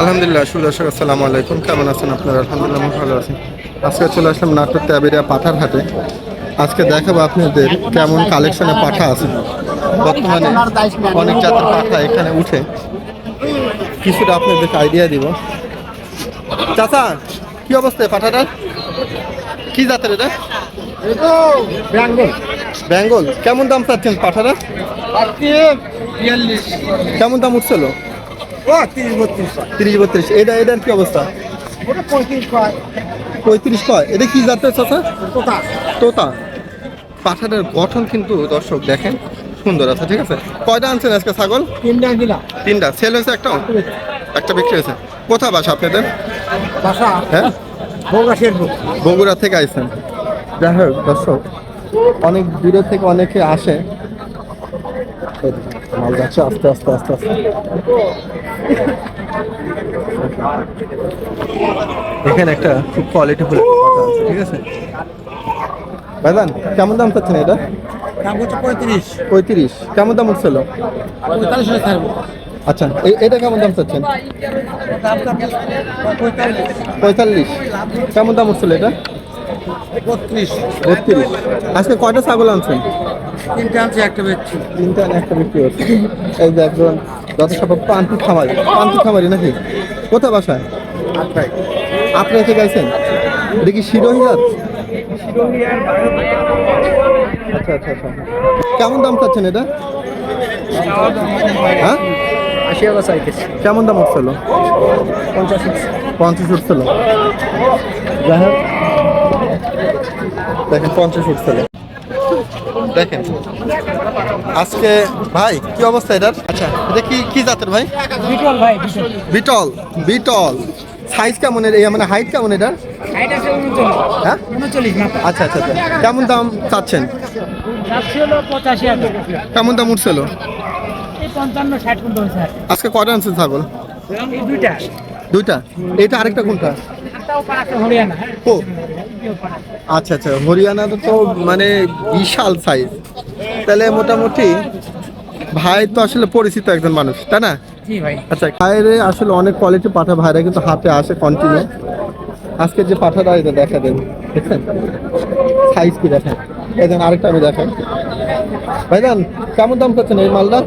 আলহামদুলিল্লাহ সুদর্শক আসসালামু আলাইকুম। কেমন আছেন আপনারা? আলহামদুলিল্লাহ ভালো আছি। আজকে চলে আসলাম নাটোর ত্যাবেরিয়া পাঠার হাটে আজকে দেখাবো আপনাদের কেমন কালেকশনে পাঠা আছে। বর্তমানে অনেক জাতের পাঠা এখানে উঠে। কিছুটা আপনাদেরকে আইডিয়া দিব। চাচা কি অবস্থায় পাঠাটা? কি জাতের এটা? বেঙ্গল। কেমন দাম চাচ্ছেন পাঠাটা? কেমন দাম উঠছিল? তিরিশ বত্রিশ। এটা এটার কি অবস্থা? পঁয়ত্রিশ কয়। এটা কি জাতের চাচা? তোতা। পাঠাটার গঠন কিন্তু দর্শক দেখেন সুন্দর আছে ঠিক আছে? কয়টা আনছেন আজকে ছাগল? তিনটা তিনটা। সেল হয়েছে একটা একটা বিক্রি হয়েছে। কোথা বাসা আপনাদের? হ্যাঁ? বগুড়া থেকে আইছেন? যাই হোক দর্শক অনেক দূরে থেকে অনেকে আসে। মাল যাচ্ছে আস্তে আস্তে আস্তে আস্তে। এখানে একটা খুব কোয়ালিটি ফুল আছে ঠিক আছে? ভাইজান কেমন দাম চাচ্ছেন এটা? দাম হচ্ছে পঁয়ত্রিশ। পঁয়ত্রিশ। কেমন দাম উঠছিল? পঁয়তাল্লিশ আচ্ছা এটা কেমন দাম চাচ্ছেন? পঁয়তাল্লিশ। কেমন দাম উঠছিল এটা? বত্রিশ। বত্রিশ। আজকে কয়টা ছাগল আনছেন? তিনটা আনছে একটা বেচছি। তিনটা একটা বিক্রি হচ্ছে। এই যে একজন যথেষ্ট পান্তি খামারি। পান্তি খামারি নাকি? কোথায় বাসায়? আপনি থেকে গেছেন এটা কি শিরোহী জাত আচ্ছা আচ্ছা আচ্ছা। কেমন দাম চাচ্ছেন এটা? হ্যাঁ? আশি হাজার চাইতেছি কেমন দাম উঠছিল? পঞ্চাশ পঞ্চাশ উঠছিল। যাই হোক। দেখেন পঞ্চাশ উঠছিল। দেখেন। আজকে ভাই কি অবস্থা এটার? আচ্ছা এটা কি কি জাতের ভাই? বিটল ভাই বিটল। বিটল সাইজ কেমন এর মানে হাইট কেমন এটার? হ্যাঁ? আচ্ছা আচ্ছা আচ্ছা। কেমন দাম চাচ্ছেন? কেমন দাম উঠছিল? পঞ্চান্ন ষাট কুইন্টাল হচ্ছে আজকে কয়টা আনছেন ছাগল? দুইটা। দুইটা? এটা আরেকটা কোনটা? হ্যাঁ। ও। আচ্ছা আচ্ছা হরিয়ানা তো মানে বিশাল সাইজ তাহলে মোটামুটি ভাই তো আসলে পরিচিত একজন মানুষ তাই না? আচ্ছা বাইরে আসলে অনেক কোয়ালিটি পাঠা ভাইরা কিন্তু হাতে আসে কন্টিনিউ আজকে যে পাঠাটা এটা দেখা দেন দেখছেন? সাইজ কি দেখেন এই দেন আরেকটা আমি দেখাই। ভাইজান কেমন দাম পাচ্ছেন এই মালটা?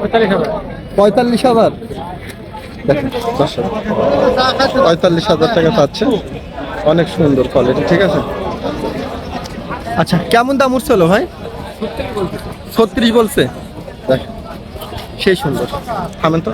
পঁয়তাল্লিশ হাজার। পঁয়তাল্লিশ হাজার পঁয়তাল্লিশ হাজার টাকা পাচ্ছে অনেক সুন্দর কোয়ালিটি ঠিক আছে? আচ্ছা কেমন দাম উঠছিল ভাই? ছত্রিশ বলছে। দেখ সেই সুন্দর। থামেন তো।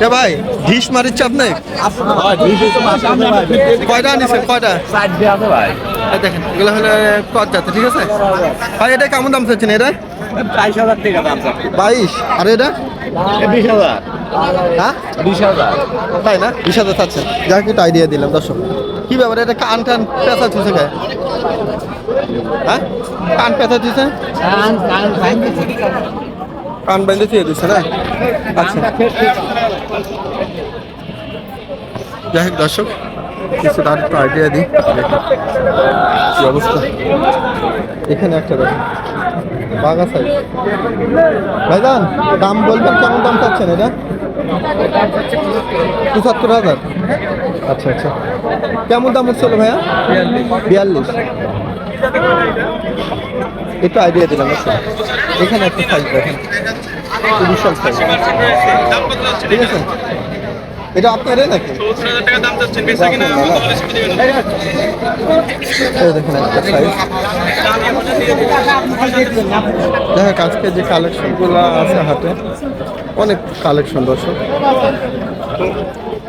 কে ভাই? ঢিস মারিচ্ছে আপনি কয়টা আনিছেন? কয়টা? দেখেন, এগুলো হলে কত যাচ্ছে ঠিক আছে? ভাই, এটা কেমন দাম চাচ্ছেন এটা? বাইশ। হাজার টাকা দাম বাইশ আর এটা? বিশ হাজার হ্যাঁ? বিশ হাজার তাই না? বিশ হাজার চাচ্ছেন। যাকে, একটু আইডিয়া দিলাম, দর্শক। কি ব্যাপার, এটা কান টান পেঁচা চুষে গায়ে হ্যাঁ? কান পেঁচা চুষে কান বেঁধে চুয়ে দিচ্ছে না? আচ্ছা। যাই হোক, দর্শক, কিছু তার একটু আইডিয়া দিই। কি অবস্থা? এখানে একটা দেখুন, বাঘা সাইজ ভাইজান, দাম বলবেন কেমন দাম চাচ্ছেন এটা? পঁচাত্তর হাজার। আচ্ছা আচ্ছা। কেমন দাম উঠছিল ভাইয়া? বিয়াল্লিশ। একটু আইডিয়া দিলাম আচ্ছা। এখানে একটা সাইজ দেখেন। বিশাল সাইজ ঠিক আছে? এটা আপনারই নাকি? দেখেন দেখ আজকে যে কালেকশনগুলো আছে হাটে অনেক কালেকশন দর্শক।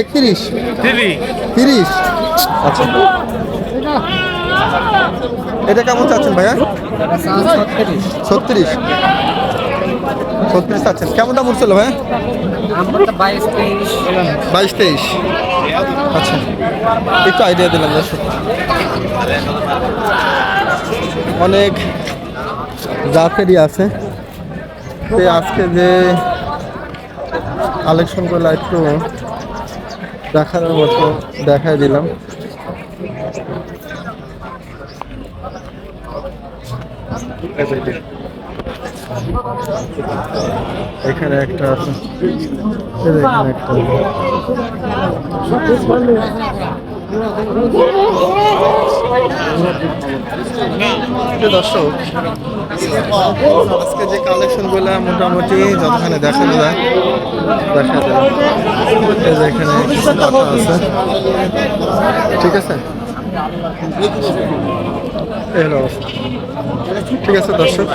একত্রিশ। তিরিশ। আচ্ছা। এটা কেমন চাচ্ছেন ভাইয়া? ছত্রিশ। ছত্রিশ চাচ্ছেন। কেমন দাম উঠছিল ভাইয়া? বাইশ তেইশ। আচ্ছা। একটু আইডিয়া দিলাম অনেক জাতেরই আছে। আজকে যে কালেকশনগুলো একটু দেখার মতো দেখাই দিলাম। এখানে একটা আছে। এখানে একটা। দর্শক, আজকে যে কালেকশনগুলো মোটামুটি যতখানে দেখা যায় দেখা যায় এখানে আছে ঠিক আছে। ঠিক আছে দর্শক।